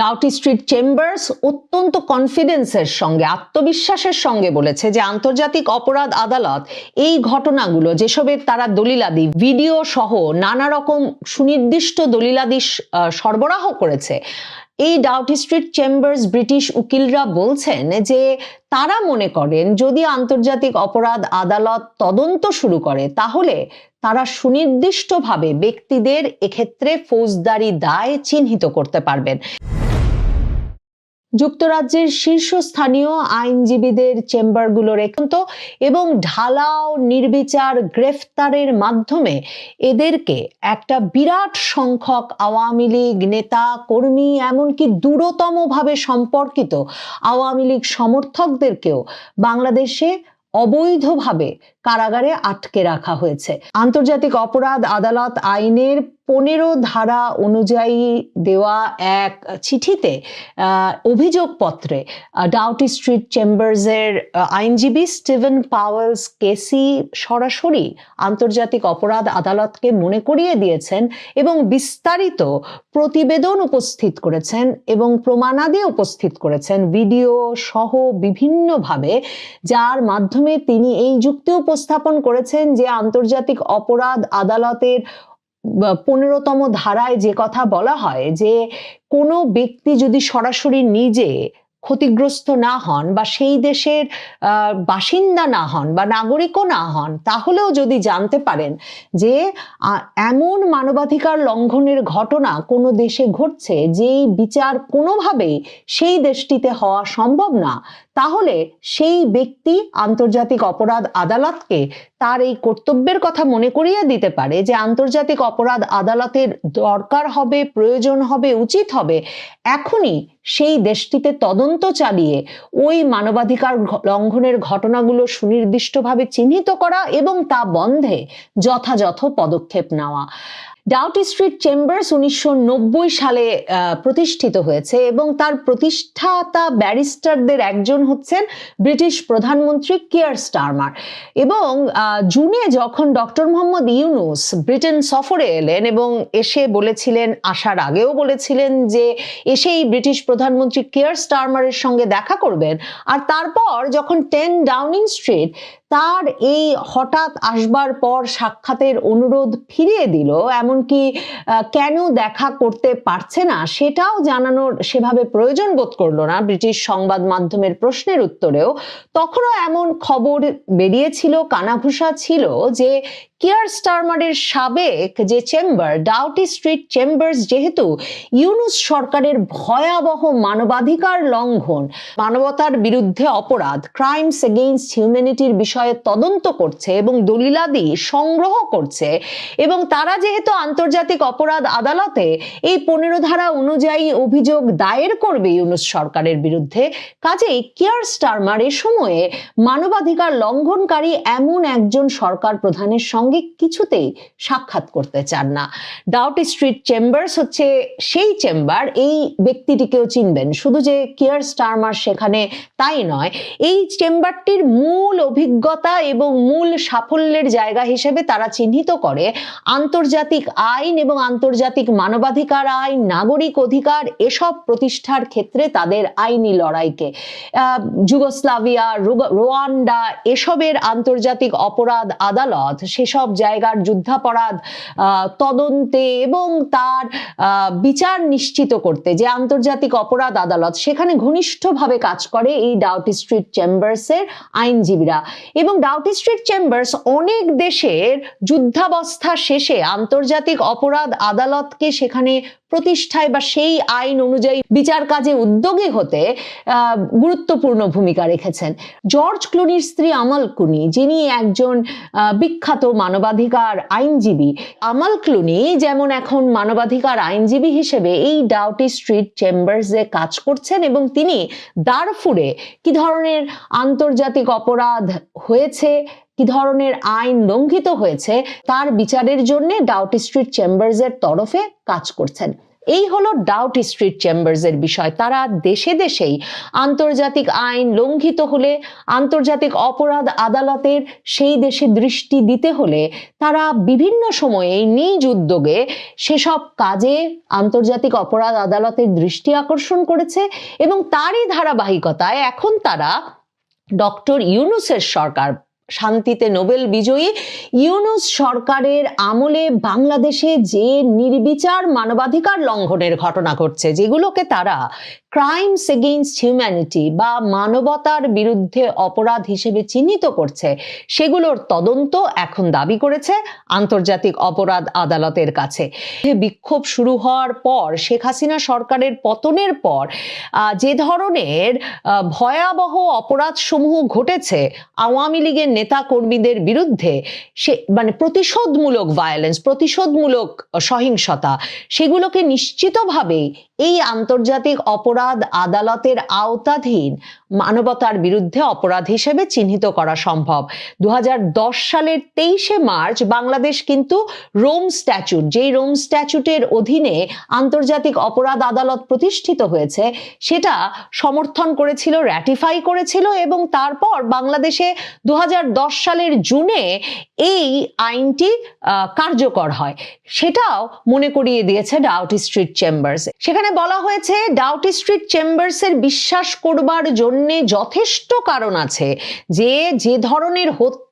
Doughty Street chambers অত্যন্ত কনফিডেন্সের সঙ্গে, আত্মবিশ্বাসের সঙ্গে বলেছে যে আন্তর্জাতিক অপরাধ আদালত এই ঘটনাগুলো, যেসবের তারা দলিলাদি ভিডিও সহ নানা রকম সুনির্দিষ্ট দলিলাদি সরবরাহ করেছে। এই ডাউটি স্ট্রিট চেম্বার্স ব্রিটিশ উকিলরা বলছেন যে তারা মনে করেন, যদি আন্তর্জাতিক অপরাধ আদালত তদন্ত শুরু করে, তাহলে তারা সুনির্দিষ্টভাবে ব্যক্তিদের এক্ষেত্রে ফৌজদারি দায় চিহ্নিত করতে পারবেন। যুক্তরাজ্যের শীর্ষস্থানীয় আইনজীবীদের চেম্বারগুলোর একান্ত এবং ঢালাও নির্বিচার গ্রেফতারের মাধ্যমে এদেরকে একটা বিরাট সংখ্যক আওয়ামী লীগ নেতা, কর্মী, এমনকি দূরতমভাবে সম্পর্কিত আওয়ামী লীগ সমর্থকদেরকেও বাংলাদেশে অবৈধভাবে কারাগারে আটকে রাখা হয়েছে। আন্তর্জাতিক অপরাধ আদালত আইনের পনেরো ধারা অনুযায়ী দেওয়া এক চিঠিতে অভিযোগপত্রে ডাউটি স্ট্রিট চেম্বার্সের আইনজীবী স্টিভেন পাওয়েলস কেসি সরাসরি আন্তর্জাতিক অপরাধ আদালতকে মনে করিয়ে দিয়েছেন এবং বিস্তারিত প্রতিবেদন উপস্থিত করেছেন এবং প্রমাণাদি উপস্থিত করেছেন। ভিডিও সহ বিভিন্নভাবে, যার মাধ্যমে তিনি এই যুক্তি উপস্থাপন করেছেন যে আন্তর্জাতিক অপরাধ আদালতের পনেরোতম ধারায় যে কথা বলা হয় যে কোনো ব্যক্তি যদি সরাসরি নিজে ক্ষতিগ্রস্ত না হন বা সেই দেশের বাসিন্দা না হন বা নাগরিকও না হন, তাহলেও যদি জানতে পারেন যে এমন মানবাধিকার লঙ্ঘনের ঘটনা কোনো দেশে ঘটছে যেই বিচার কোনোভাবেই সেই দেশটিতে হওয়া সম্ভব না তাহলে সেই ব্যক্তি আন্তর্জাতিক অপরাধ আদালতকে তার এই কর্তব্যের কথা মনে করিয়ে দিতে পারে যে আন্তর্জাতিক অপরাধ আদালতের দরকার হবে, প্রয়োজন হবে, উচিত হবে। এখনই সেই দেশটিতে তদন্ত চালিয়ে ওই মানবাধিকার লঙ্ঘনের ঘটনাগুলো সুনির্দিষ্টভাবে চিহ্নিত করা এবং তা বন্ধে যথাযথ পদক্ষেপ নেওয়া। ডাউটি স্ট্রিট চেম্বার্স উনিশশো নব্বই সালে প্রতিষ্ঠিত হয়েছে এবং তার প্রতিষ্ঠাতা ব্যারিস্টারদের একজন হচ্ছেন ব্রিটিশ প্রধানমন্ত্রী কেয়ার স্টারমার। এবং জুনে যখন ডক্টর মোহাম্মদ ইউনুস ব্রিটেন সফরে এলেন এবং এসে বলেছিলেন, আসার আগেও বলেছিলেন যে এসেই ব্রিটিশ প্রধানমন্ত্রী কেয়ার স্টারমারের সঙ্গে দেখা করবেন, আর তারপর যখন টেন ডাউনিং স্ট্রিট তার এই হঠাৎ আসবার পর সাক্ষাতের অনুরোধ ফিরিয়ে দিল, এমনকি কেন দেখা করতে পারছে না সেটাও জানানোর সেভাবে প্রয়োজন বোধ করল না। ব্রিটিশ সংবাদ মাধ্যমের প্রশ্নের উত্তরেও তখনও এমন খবর বেরিয়েছিল, কানাঘুষা ছিল যে কিয়ার স্টারমারের সাবেক যে চেম্বার, ডাউটি স্ট্রিট চেম্বার্স যেহেতু ইউনুস সরকারের ভয়াবহ মানবাধিকার লঙ্ঘন, মানবতার বিরুদ্ধে অপরাধ ক্রাইমস এগেইনস্ট হিউম্যানিটির বিষয়ে তদন্ত করছে এবং দলিলাদি সংগ্রহ করছে এবং তারা যেহেতু আন্তর্জাতিক অপরাধ আদালতে, এই পনেরো ধারা অনুযায়ী অভিযোগ দায়ের করবে ইউনুস সরকারের বিরুদ্ধে। কাজেই কিয়ার স্টারমার এ সময়ে মানবাধিকার লঙ্ঘনকারী এমন একজন সরকার প্রধানের সঙ্গে কিছুতেই সাক্ষাৎ করতে চান না। ডাউটি স্ট্রিট চেম্বার্স হচ্ছে সেই চেম্বার, এই ব্যক্তিটিকেও চিনবেন। শুধু যে কিয়ার স্টারমার সেখানে তাই নয়, এই চেম্বারটির মূল অভিজ্ঞতা এবং মূল সাফল্যের জায়গা হিসেবে তারা চিহ্নিত করে আন্তর্জাতিক আইন এবং আন্তর্জাতিক মানবাধিকার আইন, নাগরিক অধিকার এসব প্রতিষ্ঠার ক্ষেত্রে তাদের আইনি লড়াইকে। যুগোস্লাভিয়া রোয়ান্ডা এসবের আন্তর্জাতিক অপরাধ আদালত সেসব জায়গার যুদ্ধাপরাধ তদন্তে এবং তার বিচার নিশ্চিত করতে যে আন্তর্জাতিক অপরাধ আদালত সেখানে ঘনিষ্ঠভাবে কাজ করে এই ডাউটি স্ট্রিট চেম্বার্সের আইনজীবীরা। এবং ডাউটি স্ট্রিট চেম্বার্স অনেক দেশের যুদ্ধাবস্থা শেষে আন্তর্জাতিক অপরাধ আদালতকে সেখানে প্রতিষ্ঠায় বা সেই আইন অনুযায়ী বিচার কাজে উদ্যোগী হতে গুরুত্বপূর্ণ ভূমিকা রেখেছেন। জর্জ ক্লুনির স্ত্রী আমাল ক্লুনি যিনি একজন বিখ্যাত মানবাধিকার আইনজীবী। আমাল ক্লুনি যেমন এখন মানবাধিকার আইনজীবী হিসেবে এই ডাউটি স্ট্রিট চেম্বার্সে কাজ করছেন এবং তিনি দারফুরে কি ধরনের আন্তর্জাতিক অপরাধ হয়েছে, কি ধরনের আইন লঙ্ঘিত হয়েছে, তার বিচারের জন্য ডাউটি স্ট্রিট চেম্বার্সের তরফে কাজ করছেন। এই হলো ডাউট স্ট্রিট চেম্বার্স এর বিষয়। তারা দেশে দেশেই আন্তর্জাতিক আইন লঙ্ঘিত হলে, আন্তর্জাতিক অপরাধ আদালতের সেই দেশে দৃষ্টি দিতে হলে তারা বিভিন্ন সময়ে নিজ উদ্যোগে সেসব কাজে আন্তর্জাতিক অপরাধ আদালতের দৃষ্টি আকর্ষণ করেছে এবং তারই ধারাবাহিকতায় এখন তারা ডক্টর ইউনুসের সরকার শান্তিতে নোবেল বিজয়ী ইউনুস সরকারের আমলে বাংলাদেশে যে নির্বিচার মানবাধিকার লঙ্ঘনের ঘটনা ঘটছে, যেগুলোকে তারা ক্রাইমস এগেইনস্ট হিউম্যানিটি বা মানবতার বিরুদ্ধে অপরাধ হিসেবে চিহ্নিত করছে, সেগুলোর তদন্ত এখন দাবি করেছে আন্তর্জাতিক অপরাধ আদালতের কাছে। বিক্ষোভ শুরু হওয়ার পর শেখ হাসিনা সরকারের পতনের পর যে ধরনের ভয়াবহ অপরাধ সমূহ ঘটেছে, আওয়ামী লীগের নেতা কর্মীদের বিরুদ্ধে, সে মানে প্রতিশোধমূলক ভায়োলেন্স প্রতিশোধমূলক সহিংসতা, সেগুলোকে নিশ্চিতভাবেই এই আন্তর্জাতিক অপরাধ আদালতের আওতাধীন মানবতার বিরুদ্ধে অপরাধ হিসেবে চিহ্নিত করা সম্ভব। দু হাজার দশ সালের তেইশে মার্চ বাংলাদেশ কিন্তু রোম স্ট্যাচুট, যেই রোম স্ট্যাচুটের অধীনে আন্তর্জাতিক অপরাধ আদালত প্রতিষ্ঠিত হয়েছে, সেটা সমর্থন করেছিল র্যাটিফাই করেছিল এবং তারপর বাংলাদেশে দু হাজার দশ সালের জুনে এই আইনটি কার্যকর হয়। সেটাও মনে করিয়ে দিয়েছে ডাউটি স্ট্রিট চেম্বার্স। সেখানে বলা হয়েছে, ডাউটি স্ট্রিট চেম্বার্সের বিশ্বাস করবার জন্য যথেষ্ট কারণ আছে যে যে ধরনের হত্যা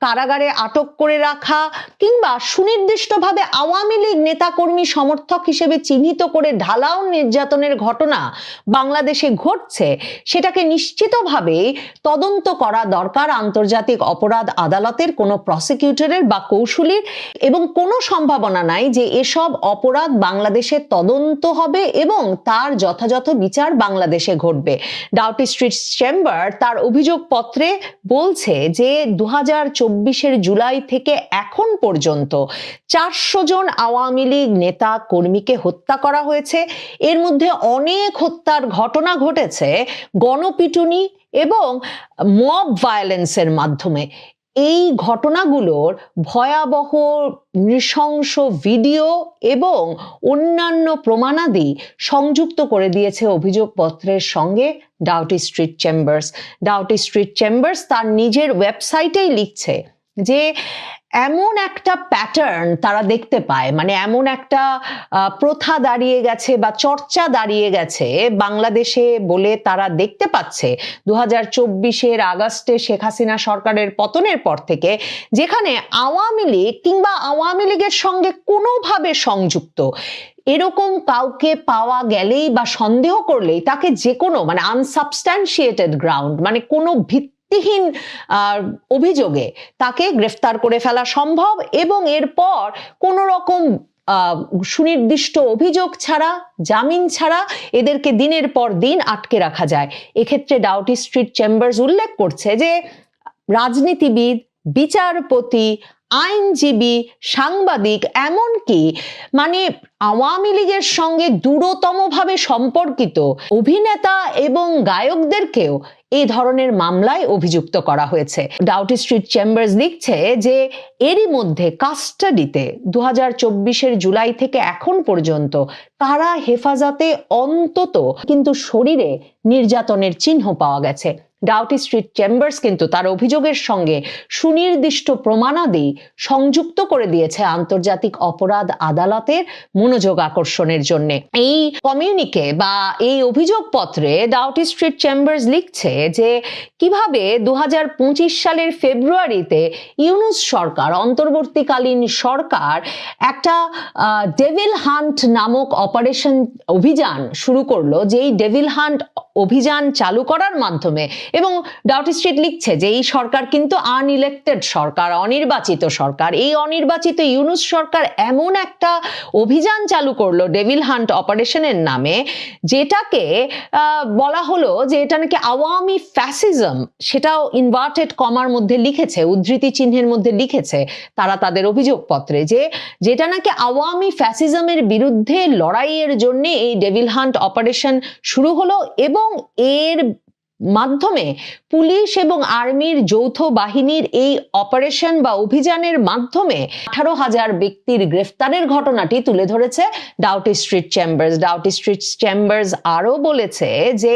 কারাগারে আটক করে রাখা কিংবা সুনির্দিষ্টভাবে আওয়ামী লীগ নেতাকর্মী সমর্থক হিসেবে চিহ্নিত করে ঢালাও নির্যাতনের ঘটনা বাংলাদেশে ঘটছে, সেটাকে নিশ্চিতভাবে তদন্ত করা দরকার আন্তর্জাতিক অপরাধ আদালতের কোনো প্রসিকিউটরের বা কৌশলীর এবং কোনো সম্ভাবনা নাই যে এসব অপরাধ বাংলাদেশে তদন্ত হবে এবং তার যথাযথ বিচার বাংলাদেশে ঘটবে। ডাউটি স্ট্রিট চেম্বার তার অভিযোগ পত্রে বলছে যে দু হাজার জুলাই থেকে এখন পর্যন্ত চারশো জন আওয়ামী লীগ নেতা কর্মীকে হত্যা করা হয়েছে। এর মধ্যে অনেক হত্যার ঘটনা ঘটেছে গণপিটুনি এবং মব ভায়োলেন্সের মাধ্যমে। এই ঘটনাগুলোর ভয়াবহ নৃশংস ভিডিও এবং অন্যান্য প্রমাণাদি সংযুক্ত করে দিয়েছে অভিযোগপত্রের সঙ্গে Doughty Street Chambers Doughty Street Chambers তার নিজের ওয়েবসাইটেই লিখছে। যে এমন একটা প্যাটার্ন তারা দেখতে পায় মানে এমন একটা প্রথা দাঁড়িয়ে গেছে বা চর্চা দাঁড়িয়ে গেছে বাংলাদেশে বলে তারা দেখতে পাচ্ছে। দু হাজার চব্বিশের আগস্টে শেখ হাসিনা সরকারের পতনের পর থেকে যেখানে আওয়ামী লীগ কিংবা আওয়ামী লীগের সঙ্গে কোনোভাবে সংযুক্ত, এরকম কাউকে পাওয়া গেলেই বা সন্দেহ করলেই তাকে যে কোনো মানে আনসাবস্ট্যান্সিয়েটেড গ্রাউন্ড মানে কোনো ভিত্তিহীন অভিযোগে তাকে গ্রেফতার করে ফেলা সম্ভব এবং এরপর কোনো রকম সুনির্দিষ্ট অভিযোগ ছাড়া, জামিন ছাড়া এদেরকে দিনের পর দিন আটকে রাখা যায়। এক্ষেত্রে ডাউটি স্ট্রিট চেম্বার্স উল্লেখ করছে যে, রাজনীতিবিদ, বিচারপতি, আইনজীবী, সাংবাদিক এমনকি মানে আওয়ামী লীগের সঙ্গে দূরতমভাবে সম্পর্কিত অভিনেতা এবং গায়কদেরকেও এই ধরনের মামলায় অভিযুক্ত করা হয়েছে। ডাউটি স্ট্রিট চেম্বার্স লিখছে যে এরই মধ্যে কাস্টাডিতে দু হাজার জুলাই থেকে এখন পর্যন্ত কারা হেফাজতে অন্তত কিন্তু শরীরে নির্যাতনের চিহ্ন পাওয়া গেছে। ডাউটি স্ট্রিট চেম্বার্স কিন্তু তার অভিযোগের সঙ্গে সুনির্দিষ্ট প্রমাণাদি সংযুক্ত করে দিয়েছে আন্তর্জাতিক অপরাধ আদালতের মনোযোগ আকর্ষণের জন্য। এই কমিউনিকে বা এই অভিযোগপত্রে ডাউটি স্ট্রিট চেম্বার্স লিখছে যে কীভাবে দু হাজার পঁচিশ সালের ফেব্রুয়ারিতে ইউনুস সরকার, অন্তর্বর্তীকালীন সরকার একটা ডেভিল হান্ট নামক অপারেশন অভিযান শুরু করল, যেই ডেভিল হান্ট অভিযান চালু করার মাধ্যমে। এবং ডাউটি স্ট্রিট লিখছে যে, এই সরকার কিন্তু আনইলেক্টেড সরকার, অনির্বাচিত সরকার। এই অনির্বাচিত ইউনুস সরকার এমন একটা অভিযান চালু করল ডেভিল হান্ট অপারেশনের নামে, যেটাকে বলা হলো যে, এটা নাকি আওয়ামী ফ্যাসিজম, সেটাও ইনভার্টেড কমার মধ্যে লিখেছে, উদ্ধৃতি চিহ্নের মধ্যে লিখেছে তারা তাদের অভিযোগপত্রে যে, যেটা নাকি আওয়ামী ফ্যাসিজমের বিরুদ্ধে লড়াইয়ের জন্য এই ডেভিল হান্ট অপারেশন শুরু হলো এবং এর মাধ্যমে পুলিশ এবং আর্মির যৌথ বাহিনীর এই অপারেশন বা অভিযানের মাধ্যমে আঠারো হাজার ব্যক্তির গ্রেফতারের ঘটনাটি তুলে ধরেছে Doughty Street Chambers. Doughty Street Chambers আরও বলেছে যে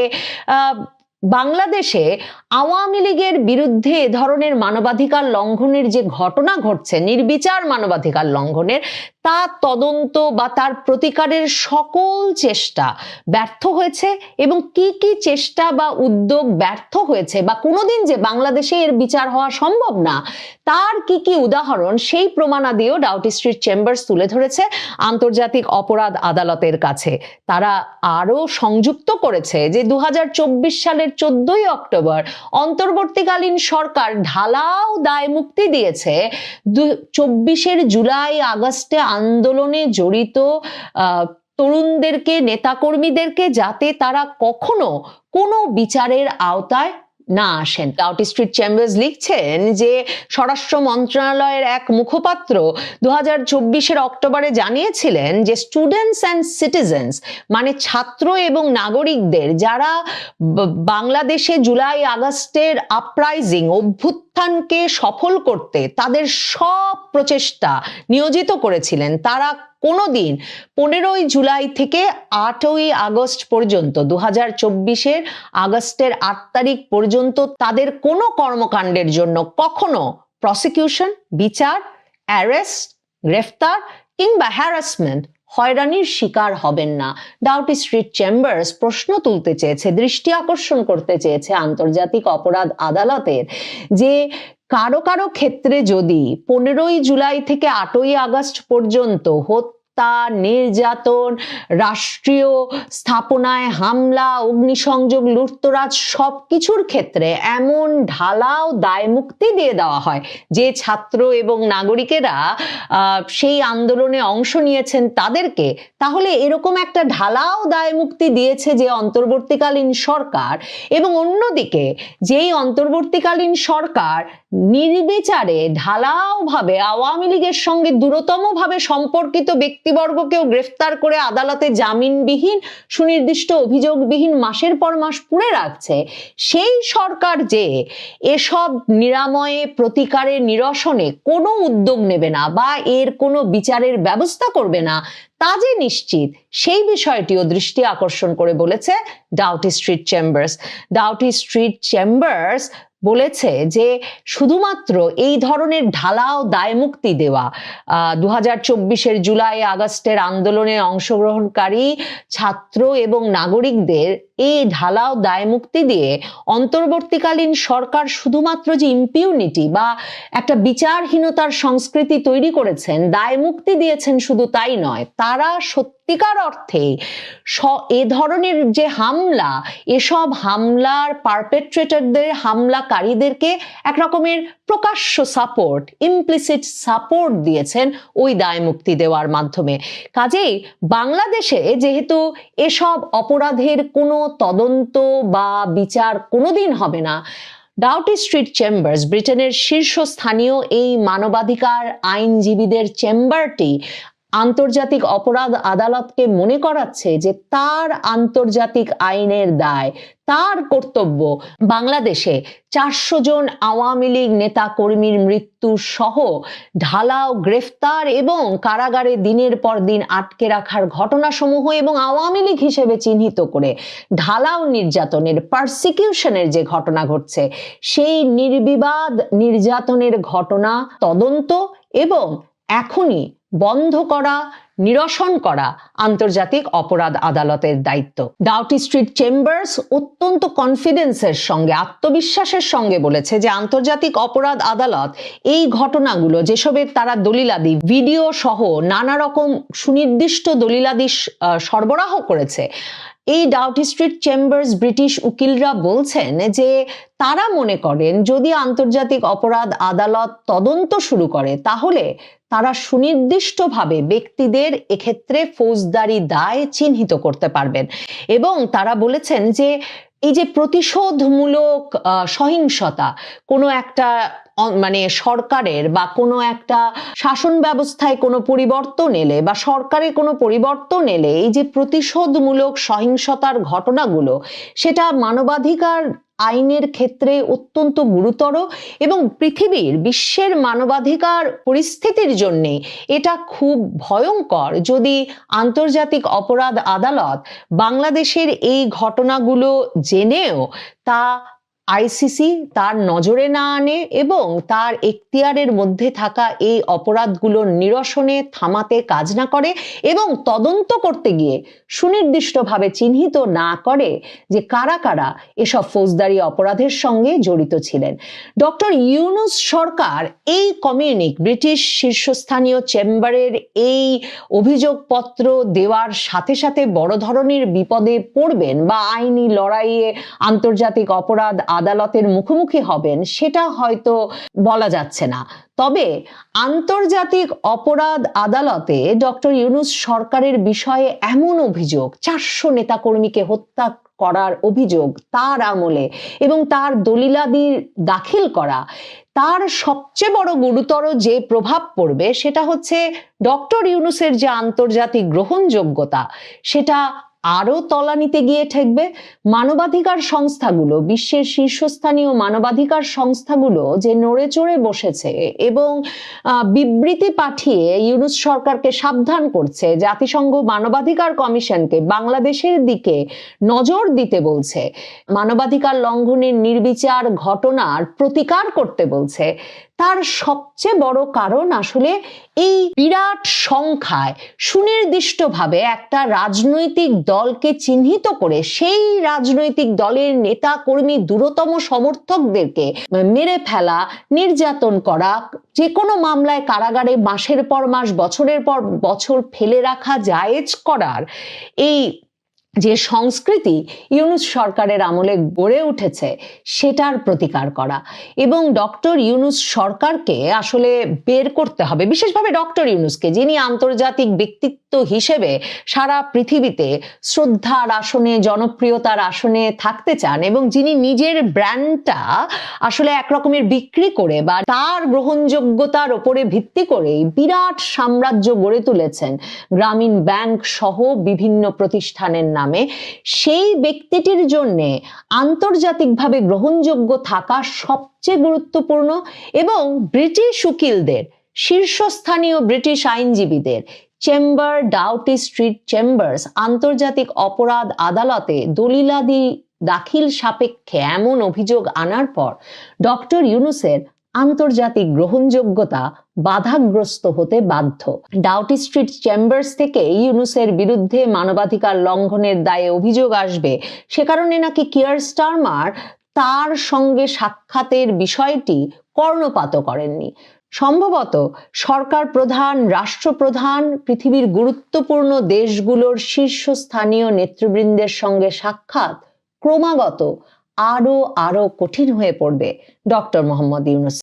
বাংলাদেশে আওয়ামী লীগের বিরুদ্ধে এ ধরনের মানবাধিকার লঙ্ঘনের যে ঘটনা ঘটছে, নির্বিচার মানবাধিকার লঙ্ঘনের তা তদন্ত বা তার প্রতিকারের সকল চেষ্টা ব্যর্থ হয়েছে এবং কি কি চেষ্টা বা উদ্যোগ ব্যর্থ হয়েছে বা কোনোদিন যে বাংলাদেশে এর বিচার হওয়া সম্ভব না, তার কি কি উদাহরণ সেই প্রমাণাদিও ডাউটি স্ট্রিট চেম্বার্স তুলে ধরেছে আন্তর্জাতিক অপরাধ আদালতের কাছে। তারা আরও সংযুক্ত করেছে যে দু হাজার চব্বিশ সালের চোদ্দই অক্টোবর অন্তর্বর্তীকালীন সরকার ঢালাও দায় মুক্তি দিয়েছে চব্বিশের জুলাই আগস্টে আন্দোলনে জড়িত তরুণদেরকে, নেতাকর্মীদেরকে যাতে তারা কখনো কোনো বিচারের আওতায় না আসেন। কাউটি স্ট্রিট চেম্বার্স লিখছেন যে স্বরাষ্ট্র মন্ত্রণালয়ের এক মুখপাত্র দু হাজার অক্টোবরে জানিয়েছিলেন যে স্টুডেন্টস অ্যান্ড সিটিজেন্স মানে ছাত্র এবং নাগরিকদের যারা বাংলাদেশে জুলাই আগস্টের আপরাইজিং অভ্যুত্থানকে সফল করতে তাদের সব প্রচেষ্টা নিয়োজিত করেছিলেন। তারা কোনোদিন পনেরোই জুলাই থেকে আটই আগস্ট পর্যন্ত দু হাজার চব্বিশের আগস্টের আট তারিখ পর্যন্ত তাদের কোনো কর্মকাণ্ডের জন্য কখনো প্রসিকিউশন বিচার অ্যারেস্ট গ্রেফতার কিংবা হ্যারাসমেন্ট হয়রানির শিকার হবেন না। ডাউটি স্ট্রিট চেম্বার্স প্রশ্ন তুলতে চেয়েছে, দৃষ্টি আকর্ষণ করতে চেয়েছে আন্তর্জাতিক অপরাধ আদালতের যে কারও কারও ক্ষেত্রে যদি পনেরোই জুলাই থেকে আটই আগস্ট পর্যন্ত হত্যা নির্যাতন, রাষ্ট্রীয় স্থাপনায় হামলা, অগ্নিসংযোগ, লুটতরাজ সব কিছুর ক্ষেত্রে এমন ঢালাও দায় মুক্তি দিয়ে দেওয়া হয়। যে ছাত্র এবং নাগরিকেরা সেই আন্দোলনে অংশ নিয়েছেন তাদেরকে, তাহলে এরকম একটা ঢালাও দায় মুক্তি দিয়েছে যে অন্তর্বর্তীকালীন সরকার এবং অন্যদিকে যেই অন্তর্বর্তীকালীন সরকার নির্বিচারে ঢালাওভাবে আওয়ামী লীগের সঙ্গে দূরতমভাবে সম্পর্কিত ব্যক্তিবর্গকেও গ্রেফতার করে আদালতে জামিনবিহীন, সুনির্দিষ্ট অভিযোগবিহীন মাসের পর মাস পুড়ে রাখছে। সেই সরকার যে এসব নিরাময়ে প্রতিকারে নিরসনে কোনো উদ্যোগ নেবে না বা এর কোনো বিচারের ব্যবস্থা করবে না তা যে নিশ্চিত সেই বিষয়টিও দৃষ্টি আকর্ষণ করে বলেছে Doughty Street Chambers Doughty Street Chambers বলেছে যে শুধুমাত্র এই ধরনের ঢালাও দায় মুক্তি দেওয়া দু হাজার জুলাই আগস্টের আন্দোলনে অংশগ্রহণকারী ছাত্র এবং নাগরিকদের এই ঢালাও দায় মুক্তি দিয়ে অন্তর্বর্তীকালীন সরকার শুধুমাত্র যে ইম্পিউনিটি বা একটা বিচারহীনতার সংস্কৃতি তৈরি করেছেন দায় মুক্তি দিয়েছেন শুধু তাই নয় তারা সত্যিকার অর্থে এ ধরনের যে হামলা, এসব হামলার পারপেট্রেটারদের হামলাকারীদেরকে এক রকমের প্রকাশ্য সাপোর্ট ইমপ্লিসিট সাপোর্ট দিয়েছেন ওই দায় মুক্তি দেওয়ার মাধ্যমে। কাজেই বাংলাদেশে যেহেতু এসব অপরাধের কোনো তদন্ত বা বিচার কোনোদিন হবে না ডাউটি স্ট্রিট চেম্বার্স ব্রিটেনের শীর্ষস্থানীয় এই মানবাধিকার আইনজীবীদের চেম্বারটি আন্তর্জাতিক অপরাধ আদালতকে মনে করাচ্ছে যে তার আন্তর্জাতিক আইনের দায়, তার কর্তব্য বাংলাদেশে চারশো জন আওয়ামী লীগ নেতা কর্মীর মৃত্যু সহ ঢালাও গ্রেফতার এবং কারাগারে দিনের পর দিন আটকে রাখার ঘটনাসমূহ এবং আওয়ামী লীগ হিসেবে চিহ্নিত করে ঢালাও নির্যাতনের পারসিকিউশনের যে ঘটনা ঘটছে, সেই নির্বিবাদ নির্যাতনের ঘটনা তদন্ত এবং এখনই বন্ধ করা, নিরসন করা আন্তর্জাতিক অপরাধ আদালতের দায়িত্ব। ডাউটি স্ট্রিট চেম্বার্স অত্যন্ত কনফিডেন্সের সঙ্গে, আত্মবিশ্বাসের সঙ্গে বলেছে যে আন্তর্জাতিক অপরাধ আদালত এই ঘটনাগুলো, যেসবের তারা দলিলাদি, ভিডিও সহ নানা রকম সুনির্দিষ্ট দলিলাদি সরবরাহ করেছে। এই ডাউটি স্ট্রিট চেম্বার্স ব্রিটিশ উকিলরা বলছেন যে তারা মনে করেন, যদি আন্তর্জাতিক অপরাধ আদালত তদন্ত শুরু করে, তাহলে তারা সুনির্দিষ্টভাবে ব্যক্তিদের এক্ষেত্রে ফৌজদারি দায় চিহ্নিত করতে পারবেন। এবং তারা বলেছেন যে, এই যে প্রতিশোধমূলক সহিংসতা, কোনো একটা মানে সরকারের বা কোনো একটা শাসন ব্যবস্থায় কোনো পরিবর্তন এলে বা সরকারে কোনো পরিবর্তন এলে, এই যে প্রতিশোধমূলক সহিংসতার ঘটনাগুলো, সেটা মানবাধিকার আইনের ক্ষেত্রে অত্যন্ত গুরুতর এবং পৃথিবীর বিশ্বের মানবাধিকার পরিস্থিতির জন্য এটা খুব ভয়ঙ্কর। যদি আন্তর্জাতিক অপরাধ আদালত বাংলাদেশের এই ঘটনাগুলো জেনেও তা আইসিসি তার নজরে না আনে এবং তার এখতিয়ারের মধ্যে থাকা এই অপরাধগুলোর নিরসনে থামাতে কাজ না করে এবং তদন্ত করতে গিয়ে সুনির্দিষ্টভাবে চিহ্নিত না করে যে কারা কারা এসব ফৌজদারি অপরাধের সঙ্গে জড়িত ছিলেন। ডক্টর ইউনুস সরকার এই কমিউনিক ব্রিটিশ শীর্ষস্থানীয় চেম্বারের এই অভিযোগপত্র দেওয়ার সাথে সাথে বড় ধরনের বিপদে পড়বেন বা আইনি লড়াইয়ে আন্তর্জাতিক অপরাধ আদালতের মুখোমুখি হবেন, সেটা হয়তো বলা যাচ্ছে না। তবে আন্তর্জাতিক অপরাধ আদালতে ডক্টর ইউনুস সরকারের বিষয়ে এমন অভিযোগ, চারশো নেতাকর্মীকে হত্যা করার অভিযোগ তার আমলে এবং তার দলিলাদি দাখিল করা, তার সবচেয়ে বড় গুরুতর যে প্রভাব পড়বে সেটা হচ্ছে ডক্টর ইউনুসের যে আন্তর্জাতিক গ্রহণযোগ্যতা, সেটা আরও তলানিতে গিয়ে ঠেকবে। মানবাধিকার সংস্থাগুলো, বিশ্বের শীর্ষস্থানীয় মানবাধিকার সংস্থাগুলো যে নড়ে চড়ে বসেছে এবং বিবৃতি পাঠিয়ে ইউনুস সরকারকে সাবধান করছে, জাতিসংঘ মানবাধিকার কমিশনকে বাংলাদেশের দিকে নজর দিতে বলছে। মানবাধিকার লঙ্ঘনের নির্বিচার ঘটনার প্রতিকার করতে বলছে। তার সবচেয়ে বড় কারণ আসলে এই বিরাট সংখ্যায় সুনির্দিষ্টভাবে একটা রাজনৈতিক দলকে চিহ্নিত করে সেই রাজনৈতিক দলের নেতা কর্মী দূরতম সমর্থকদেরকে মেরে ফেলা, নির্যাতন করা, যে কোনো মামলায় কারাগারে মাসের পর মাস, বছরের পর বছর ফেলে রাখা, জায়েজ করার এই যে সংস্কৃতি ইউনুস সরকারের আমলে গড়ে উঠেছে, সেটার প্রতিকার করা। এবং ডক্টর ইউনুস সরকারকে আসলে বের করতে হবে, বিশেষভাবে ডক্টর ইউনুসকে, যিনি আন্তর্জাতিক ব্যক্তিত্ব হিসেবে সারা পৃথিবীতে শ্রদ্ধার আসনে, জনপ্রিয়তার আসনে থাকতে চান এবং যিনি নিজের ব্র্যান্ডটা আসলে একরকমের বিক্রি করে বা তার গ্রহণযোগ্যতার ওপরে ভিত্তি করেই বিরাট সাম্রাজ্য গড়ে তুলেছেন গ্রামীণ ব্যাংক সহ বিভিন্ন প্রতিষ্ঠানের নামে। সেই ব্যক্তিটির জন্যে আন্তর্জাতিকভাবে গ্রহণযোগ্য থাকা সবচেয়ে গুরুত্বপূর্ণ এবং ব্রিটিশ উকিলদের, শীর্ষস্থানীয় ব্রিটিশ আইনজীবীদের চেম্বার, ডাউটি স্ট্রিট চেম্বার্স, আন্তর্জাতিক অপরাধ আদালতে দলিলাদি দাখিল সাপেক্ষে এমন অভিযোগ আনার পর ডক্টর ইউনুসের আন্তর্জাতিক গ্রহণযোগ্যতা বাধাগ্রস্ত হতে বাধ্য। ডাউটি স্ট্রিট চেম্বার্স থেকে ইউনুসের বিরুদ্ধে মানবাধিকার লঙ্ঘনের দায়ে অভিযোগ আসবে। সে কারণে নাকি কিয়ার স্টারমার তার সঙ্গে সাক্ষাতের বিষয়টি কর্ণপাত করেননি। সম্ভবত সরকার প্রধান, রাষ্ট্রপ্রধান, পৃথিবীর গুরুত্বপূর্ণ দেশগুলোর শীর্ষস্থানীয় নেতৃবৃন্দের সঙ্গে সাক্ষাৎ ক্রমাগত আরও আরও কঠিন হয়ে পড়বে। ডক্টর মোহাম্মদ ইউনুস।